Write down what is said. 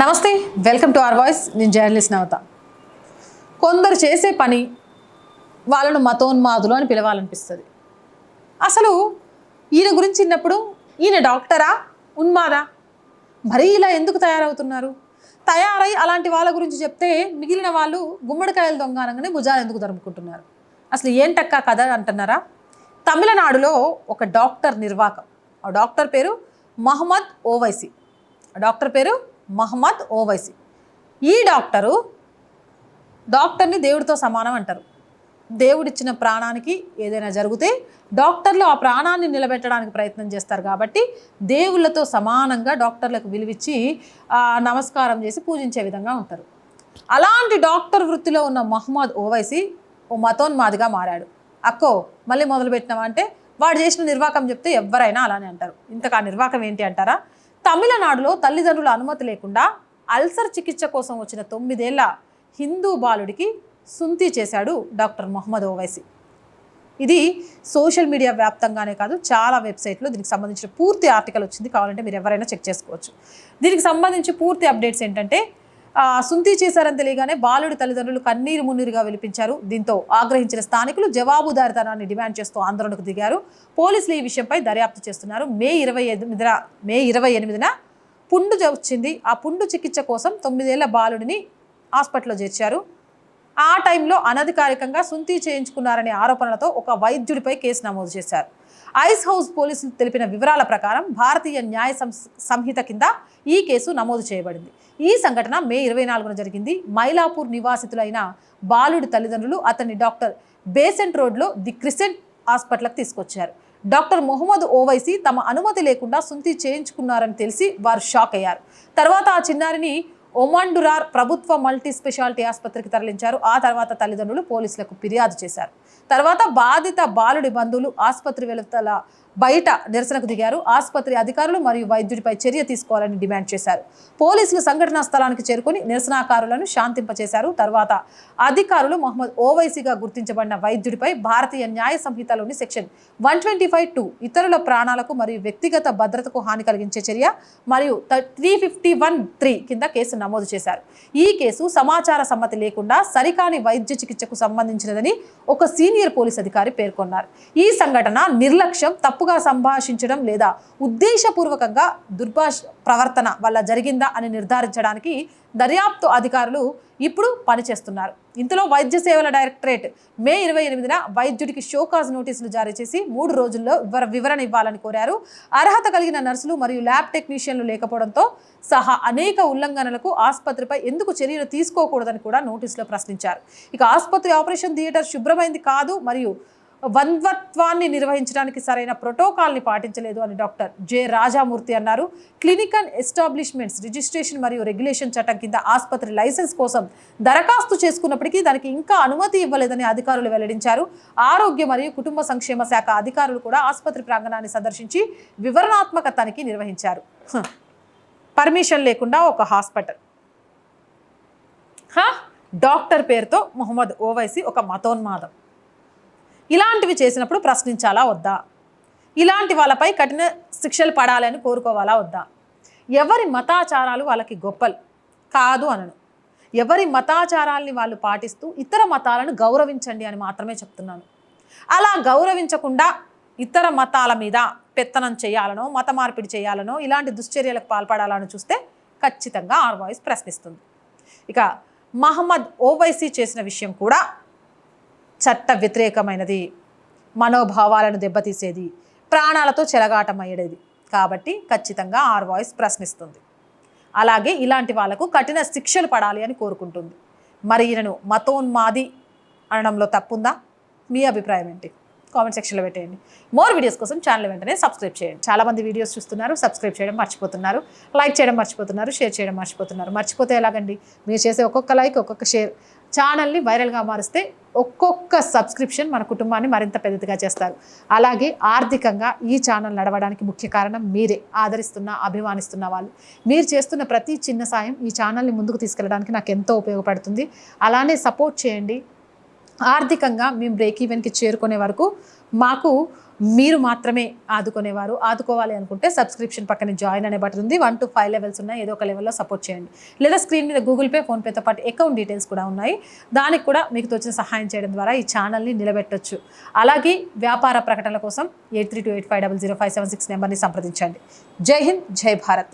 నమస్తే welcome to our voice. నేను journalist Navata. కొందరు చేసే పని వాళ్ళను మతోన్మాదులు అని పిలవాలనిపిస్తుంది. అసలు ఈయన గురించి విన్నప్పుడు ఈయన డాక్టరా ఉన్మాదా? మరీ ఇలా ఎందుకు తయారవుతున్నారు? తయారై అలాంటి వాళ్ళ గురించి చెప్తే మిగిలిన వాళ్ళు గుమ్మడికాయలు దొంగనగానే భుజాలు ఎందుకు దరుముకుంటున్నారు అసలు ఏంటక్క కథ అంటున్నారా? తమిళనాడులో ఒక డాక్టర్ నిర్వాకం ఆ డాక్టర్ పేరు మహమ్మద్ ఓవైసీ. ఆ డాక్టర్ పేరు మహమ్మద్ ఓవైసీ. ఈ డాక్టరు డాక్టర్ని దేవుడితో సమానం అంటారు. దేవుడిచ్చిన ప్రాణానికి ఏదైనా జరిగితే డాక్టర్లు ఆ ప్రాణాన్ని నిలబెట్టడానికి ప్రయత్నం చేస్తారు కాబట్టి దేవుళ్ళతో సమానంగా డాక్టర్లకు విలువిచ్చి నమస్కారం చేసి పూజించే విధంగా ఉంటారు. అలాంటి డాక్టర్ వృత్తిలో ఉన్న మహమ్మద్ ఓవైసీ ఓ మతోన్మాదిగా మారాడు. అక్కో మళ్ళీ మొదలుపెట్టినావా అంటే వాడు చేసిన నిర్వాకం చెప్తే ఎవరైనా అలానే అంటారు. ఇంతకు ఆ నిర్వాకం ఏంటి అంటారా? తమిళనాడులో తల్లిదండ్రుల అనుమతి లేకుండా అల్సర్ చికిత్స కోసం వచ్చిన తొమ్మిదేళ్ళ హిందూ బాలుడికి సుంతి చేశాడు డాక్టర్ మొహమ్మద్ ఓవైసీ. ఇది సోషల్ మీడియా వ్యాప్తంగానే కాదు చాలా వెబ్సైట్లో దీనికి సంబంధించిన పూర్తి ఆర్టికల్ వచ్చింది కావాలంటే మీరు ఎవరైనా చెక్ చేసుకోవచ్చు. దీనికి సంబంధించి పూర్తి అప్డేట్స్ ఏంటంటే సుంతి చేశారని తెలియగానే బాలుడి తల్లిదండ్రులు కన్నీరు మున్నీరుగా విలిపించారు. దీంతో ఆగ్రహించిన స్థానికులు జవాబుదారితనాన్ని డిమాండ్ చేస్తూ ఆందోళనకు దిగారు. పోలీసులు ఈ విషయంపై దర్యాప్తు చేస్తున్నారు. మే ఇరవై ఎనిమిదిన మే ఇరవై ఎనిమిదిన పుండు వచ్చింది. ఆ పుండు చికిత్స కోసం తొమ్మిదేళ్ళ బాలుడిని హాస్పిటల్లో చేర్చారు. ఆ టైంలో అనధికారికంగా సుంతి చేయించుకున్నారనే ఆరోపణలతో ఒక వైద్యుడిపై కేసు నమోదు చేశారు. ఐస్ హౌస్ పోలీసులు తెలిపిన వివరాల ప్రకారం భారతీయ న్యాయ సంహిత కింద ఈ కేసు నమోదు చేయబడింది. ఈ సంఘటన మే ఇరవై నాలుగున జరిగింది. మైలాపూర్ నివాసితులైన బాలుడి తల్లిదండ్రులు అతన్ని డాక్టర్ బేసెంట్ రోడ్లో ది క్రిసెంట్ హాస్పిటల్కి తీసుకొచ్చారు. డాక్టర్ మొహమ్మద్ ఓవైసీ తమ అనుమతి లేకుండా సుంతి చేయించుకున్నారని తెలిసి వారు షాక్ అయ్యారు. తర్వాత ఆ చిన్నారిని ఒమాండురార్ ప్రభుత్వ మల్టీ స్పెషాలిటీ ఆసుపత్రికి తరలించారు. ఆ తర్వాత తల్లిదండ్రులు పోలీసులకు ఫిర్యాదు చేశారు. తర్వాత బాధిత బాలుడి బంధువులు ఆసుపత్రి వెలుతల బయట నిరసనకు దిగారు. ఆసుపత్రి అధికారులు మరియు వైద్యుడిపై చర్య తీసుకోవాలని డిమాండ్ చేశారు. పోలీసులు సంఘటనా స్థలానికి చేరుకుని నిరసనకారులను శాంతింపచేశారు. తర్వాత అధికారులు మహమ్మద్ ఓవైసీగా గుర్తించబడిన వైద్యుడిపై భారతీయ న్యాయ సంహితలోని section one twenty five two ఇతరుల ప్రాణాలకు మరియు వ్యక్తిగత భద్రతకు హాని కలిగించే చర్య మరియు త్రీ ఫిఫ్టీ వన్ త్రీ కింద కేసు నమోదు చేశారు. ఈ కేసు సమాచార సమ్మతి లేకుండా సరికాని వైద్య చికిత్సకు సంబంధించినదని ఒక సీనియర్ పోలీస్ అధికారి పేర్కొన్నారు. ఈ సంఘటన నిర్లక్ష్యం తప్పు తప్పుగా సంభాషించడం లేదా ఉద్దేశపూర్వకంగా దుర్భాష ప్రవర్తన వల్ల జరిగిందా అని నిర్ధారించడానికి దర్యాప్తు అధికారులు ఇప్పుడు పనిచేస్తున్నారు. ఇంతలో వైద్య సేవల డైరెక్టరేట్ మే ఇరవై ఎనిమిదిన వైద్యుడికి షోకాజ్ నోటీసులు జారీ చేసి మూడు రోజుల్లో వివర వివరణ ఇవ్వాలని కోరారు. అర్హత కలిగిన నర్సులు మరియు ల్యాబ్ టెక్నీషియన్లు లేకపోవడంతో సహా అనేక ఉల్లంఘనలకు ఆసుపత్రిపై ఎందుకు చర్యలు తీసుకోకూడదని కూడా నోటీసులో ప్రశ్నించారు. ఇక ఆసుపత్రి ఆపరేషన్ థియేటర్ శుభ్రమైంది కాదు మరియు వంద్వత్వాన్ని నిర్వహించడానికి సరైన ప్రోటోకాల్ని పాటించలేదు అని డాక్టర్ జె రాజామూర్తి అన్నారు. క్లినికల్ ఎస్టాబ్లిష్మెంట్స్ రిజిస్ట్రేషన్ మరియు రెగ్యులేషన్ చట్టం కింద ఆసుపత్రి లైసెన్స్ కోసం దరఖాస్తు చేసుకున్నప్పటికీ దానికి ఇంకా అనుమతి ఇవ్వలేదని అధికారులు వెల్లడించారు. ఆరోగ్య మరియు కుటుంబ సంక్షేమ శాఖ అధికారులు కూడా ఆసుపత్రి ప్రాంగణాన్ని సందర్శించి వివరణాత్మక తనిఖీ నిర్వహించారు పర్మిషన్ లేకుండా ఒక హాస్పిటల్. హ? డాక్టర్ పేరుతో మొహమ్మద్ ఓవైసీ ఒక మతోన్మాదం. ఇలాంటివి చేసినప్పుడు ప్రశ్నించాలా వద్దా? ఇలాంటి వాళ్ళపై కఠిన శిక్షలు పడాలని కోరుకోవాలా వద్దా? ఎవరి మతాచారాలు వాళ్ళకి గొప్పలు? కాదు అనను. ఎవరి మతాచారాల్ని వాళ్ళు పాటిస్తూ ఇతర మతాలను గౌరవించండి అని మాత్రమే చెప్తున్నాను. అలా గౌరవించకుండా ఇతర మతాల మీద పెత్తనం చేయాలనో మత మార్పిడి చేయాలనో ఇలాంటి దుశ్చర్యలకు పాల్పడాలని చూస్తే ఖచ్చితంగా ఆర్ వాయిస్ ప్రశ్నిస్తుంది. ఇక మహమ్మద్ ఓవైసీ చేసిన విషయం కూడా చట్ట వ్యతిరేకమైనది మనోభావాలను దెబ్బతీసేది ప్రాణాలతో చెలగాటమయ్యేది. కాబట్టి ఖచ్చితంగా ఆర్ వాయిస్ ప్రశ్నిస్తుంది. అలాగే ఇలాంటి వాళ్ళకు కఠిన శిక్షలు పడాలి అని కోరుకుంటుంది. మరి ఈయనను మతోన్మాది అనడంలో తప్పుందా? మీ అభిప్రాయం ఏంటి? కామెంట్ సెక్షన్లో పెట్టేయండి. మోర్ వీడియోస్ కోసం ఛానల్ వెంటనే సబ్స్క్రైబ్ చేయండి. చాలామంది వీడియోస్ చూస్తున్నారు సబ్స్క్రైబ్ చేయడం మర్చిపోతున్నారు లైక్ చేయడం మర్చిపోతున్నారు షేర్ చేయడం మర్చిపోతున్నారు. మర్చిపోతే ఎలాగండి? మీరు చేసే ఒక్కొక్క లైక్ ఒక్కొక్క షేర్ ఛానల్ని వైరల్గా మారిస్తే ఒక్కొక్క సబ్స్క్రిప్షన్ మన కుటుంబాన్ని మరింత పెద్దదిగా చేస్తారు. అలాగే ఆర్థికంగా ఈ ఛానల్ నడవడానికి ముఖ్య కారణం మీరే. ఆదరిస్తున్న అభిమానిస్తున్న వాళ్ళు. మీరు చేస్తున్న ప్రతి చిన్న సాయం ఈ ఛానల్ని ముందుకు తీసుకెళ్ళడానికి నాకు ఎంతో ఉపయోగపడుతుంది. అలానే సపోర్ట్ చేయండి. ఆర్థికంగా మేము బ్రేక్ ఈవెన్కి చేరుకునే వరకు మాకు మీరు మాత్రమే ఆదుకునేవారు. ఆదుకోవాలి అనుకుంటే సబ్స్క్రిప్షన్ పక్కన జాయిన్ అనే బటన్ ఉంది. వన్ టు ఫైవ్ లెవెల్స్ ఉన్నాయి. ఏదో ఒక లెవెల్లో సపోర్ట్ చేయండి. లేదా స్క్రీన్ మీద గూగుల్ పే ఫోన్పేతో పాటు అకౌంట్ డీటెయిల్స్ కూడా ఉన్నాయి. దానికి కూడా మీకు తోచిన సహాయం చేయడం ద్వారా ఈ ఛానల్ని నిలబెట్టొచ్చు. అలాగే వ్యాపార ప్రకటనల కోసం eight three two eight five double zero five seven six నెంబర్ని సంప్రదించండి. జై హింద్ జై భారత్.